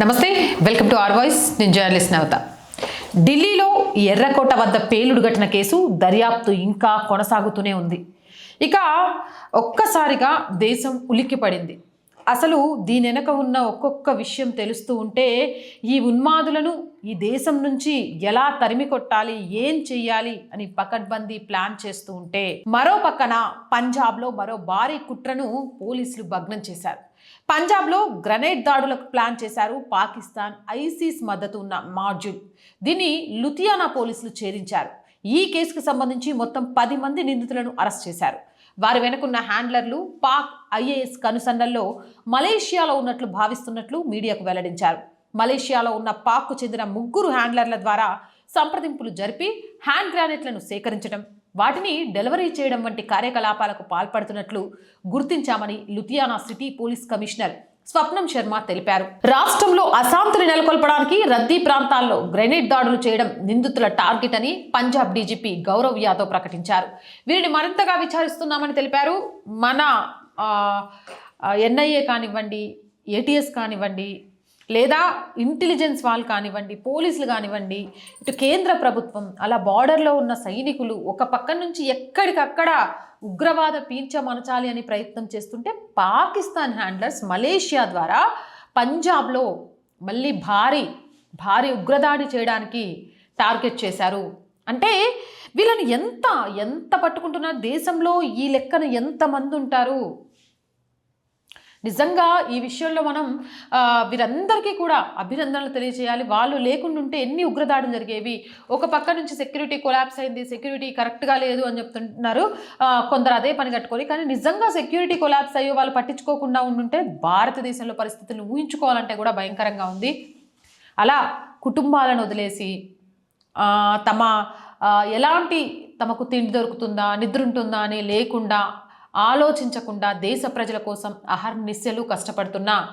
నమస్తే welcome to R voice. నేను journalist నవత. ఢిల్లీలో ఎర్రకోట వద్ద పేలుడు ఘటన కేసు దర్యాప్తు ఇంకా కొనసాగుతూనే ఉంది. ఇక ఒక్కసారిగా దేశం ఉలిక్కిపడింది. అసలు దీని వెనక ఉన్న ఒక్కొక్క విషయం తెలుస్తూ ఉంటే ఈ ఉన్మాదులను ఈ దేశం నుంచి ఎలా తరిమి కొట్టాలి ఏం చెయ్యాలి అని పకడ్బందీ ప్లాన్ చేస్తూ ఉంటే మరో పక్కన పంజాబ్లో మరో భారీ కుట్రను పోలీసులు భగ్నం చేశారు. పంజాబ్లో గ్రనేడ్ దాడులకు ప్లాన్ చేశారు పాకిస్తాన్ ఐసీస్ మద్దతు ఉన్న మాడ్యూల్. దీన్ని లుథియానా పోలీసులు ఛేదించారు. ఈ కేసుకు సంబంధించి మొత్తం పది మంది నిందితులను అరెస్ట్ చేశారు. వారి వెనుకున్న హ్యాండ్లర్లు పాక్ ఐఏఎస్ కనుసన్నల్లో మలేషియాలో ఉన్నట్లు భావిస్తున్నట్లు మీడియాకు వెల్లడించారు. మలేషియాలో ఉన్న పాక్కు చెందిన ముగ్గురు హ్యాండ్లర్ల ద్వారా సంప్రదింపులు జరిపి హ్యాండ్ గ్రానైట్లను సేకరించడం వాటిని డెలివరీ చేయడం వంటి కార్యకలాపాలకు పాల్పడుతున్నట్లు గుర్తించామని Ludhiana city police commissioner Swapan Sharma తెలిపారు. రాష్ట్రంలో అశాంతిని నెలకొల్పడానికి రద్దీ ప్రాంతాల్లో గ్రెనేడ్ దాడులు చేయడం నిందితుల టార్గెట్ అని పంజాబ్ డీజీపీ గౌరవ్ యాదవ్ ప్రకటించారు. వీరిని మరింతగా విచారిస్తున్నామని తెలిపారు. మన ఎన్ఐఏ కానివ్వండి ఏటీఎస్ కానివ్వండి లేదా ఇంటెలిజెన్స్ వాళ్ళు కానివ్వండి పోలీసులు కానివ్వండి ఇటు కేంద్ర ప్రభుత్వం అలా బార్డర్లో ఉన్న సైనికులు ఒక పక్క నుంచి ఎక్కడికక్కడ ఉగ్రవాద పీల్చమనచాలి అని ప్రయత్నం చేస్తుంటే పాకిస్తాన్ హ్యాండ్లర్స్ మలేషియా ద్వారా పంజాబ్లో మళ్ళీ భారీ భారీ ఉగ్రదాడి చేయడానికి టార్గెట్ చేశారు. అంటే వీళ్ళని ఎంత ఎంత పట్టుకుంటున్నారు? దేశంలో ఈ లెక్కన ఎంతమంది ఉంటారు? నిజంగా ఈ విషయంలో మనం వీరందరికీ కూడా అభినందనలు తెలియజేయాలి. వాళ్ళు లేకుండుంటే ఎన్ని ఉగ్రదాడులు జరిగేవి? ఒక పక్క నుంచి సెక్యూరిటీ కొలాప్స్ అయింది సెక్యూరిటీ కరెక్ట్గా లేదు అని చెప్తున్నారు. కొందరు అదే పని కట్టుకొని కానీ నిజంగా సెక్యూరిటీ కొలాప్స్ అయ్యో వాళ్ళు పట్టించుకోకుండా ఉండుంటే భారతదేశంలో పరిస్థితులను ఊహించుకోవాలంటే కూడా భయంకరంగా ఉంది. అలా కుటుంబాలను వదిలేసి తమ ఎలాంటి తమకు తిండి దొరుకుతుందా నిద్ర ఉంటుందా అని లేకుండా ఆలోచించకుండా దేశ ప్రజల కోసం అహర్నిశలు కష్టపడుతున్న.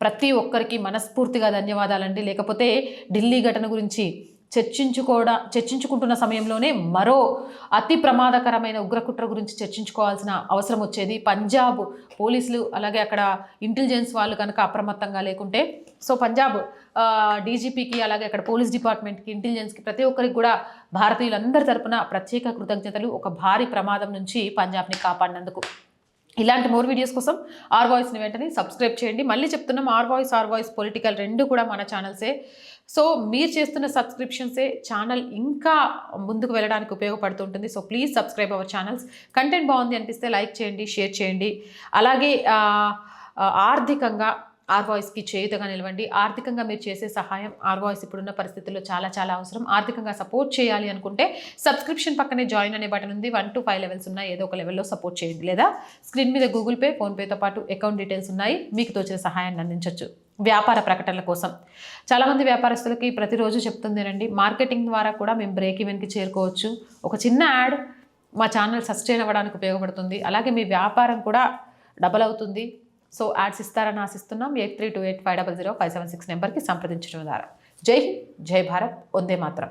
ప్రతి ఒక్కరికి మనస్ఫూర్తిగా ధన్యవాదాలండి. లేకపోతే ఢిల్లీ ఘటన గురించి చర్చించుకోవడం చర్చించుకుంటున్న సమయంలోనే మరో అతి ప్రమాదకరమైన ఉగ్రకుట్ర గురించి చర్చించుకోవాల్సిన అవసరం వచ్చేది పంజాబ్ పోలీసులు. అలాగే అక్కడ ఇంటెలిజెన్స్ వాళ్ళు కనుక అప్రమత్తంగా లేకుంటే సో పంజాబ్ డీజీపీకి అలాగే అక్కడ పోలీస్ డిపార్ట్మెంట్కి ఇంటెలిజెన్స్కి ప్రతి ఒక్కరికి కూడా భారతీయులందరి తరపున ప్రత్యేక కృతజ్ఞతలు. ఒక భారీ ప్రమాదం నుంచి పంజాబ్ని కాపాడినందుకు. ఇలాంటి మోర్ వీడియోస్ కోసం ఆర్ వాయిస్ని వెంటనే సబ్స్క్రైబ్ చేయండి. మళ్ళీ చెప్తున్నాం R voice R voice political రెండు కూడా మన ఛానల్సే సో మీరు చేస్తున్న సబ్స్క్రిప్షన్సే ఛానల్ ఇంకా ముందుకు వెళ్ళడానికి ఉపయోగపడుతుంటుంది so please subscribe our channels content బాగుంది అనిపిస్తే లైక్ చేయండి షేర్ చేయండి. అలాగే ఆర్థికంగా ఆర్వాయిస్కి చేయుతగా నిలవండి. ఆర్థికంగా మీరు చేసే సహాయం ఆర్వాయిస్ ఇప్పుడున్న పరిస్థితుల్లో చాలా చాలా అవసరం. ఆర్థికంగా సపోర్ట్ చేయాలి అనుకుంటే సబ్స్క్రిప్షన్ పక్కనే జాయిన్ అనే బటన్ ఉంది. వన్ టు ఫైవ్ లెవెల్స్ ఉన్నాయి. ఏదో ఒక లెవెల్లో సపోర్ట్ చేయండి. లేదా స్క్రీన్ మీద గూగుల్ పే ఫోన్పేతో పాటు అకౌంట్ డీటెయిల్స్ ఉన్నాయి. మీకు తోచిన సహాయాన్ని అందించవచ్చు వ్యాపార ప్రకటనల కోసం. చాలామంది వ్యాపారస్తులకి ప్రతిరోజు చెప్తుందేనండి. మార్కెటింగ్ ద్వారా కూడా మేము బ్రేక్ ఈవెన్కి చేరుకోవచ్చు. ఒక చిన్న యాడ్ మా ఛానల్ సస్టైన్ అవ్వడానికి ఉపయోగపడుతుంది. అలాగే మీ వ్యాపారం కూడా డబల్ అవుతుంది. సో యాడ్స్ ఇస్తారని ఆశిస్తున్నాం eight three two eight five double zero five seven six నెంబర్కి సంప్రదించడం ద్వారా. జై హింద్ జై భారత్ వందే మాత్రం.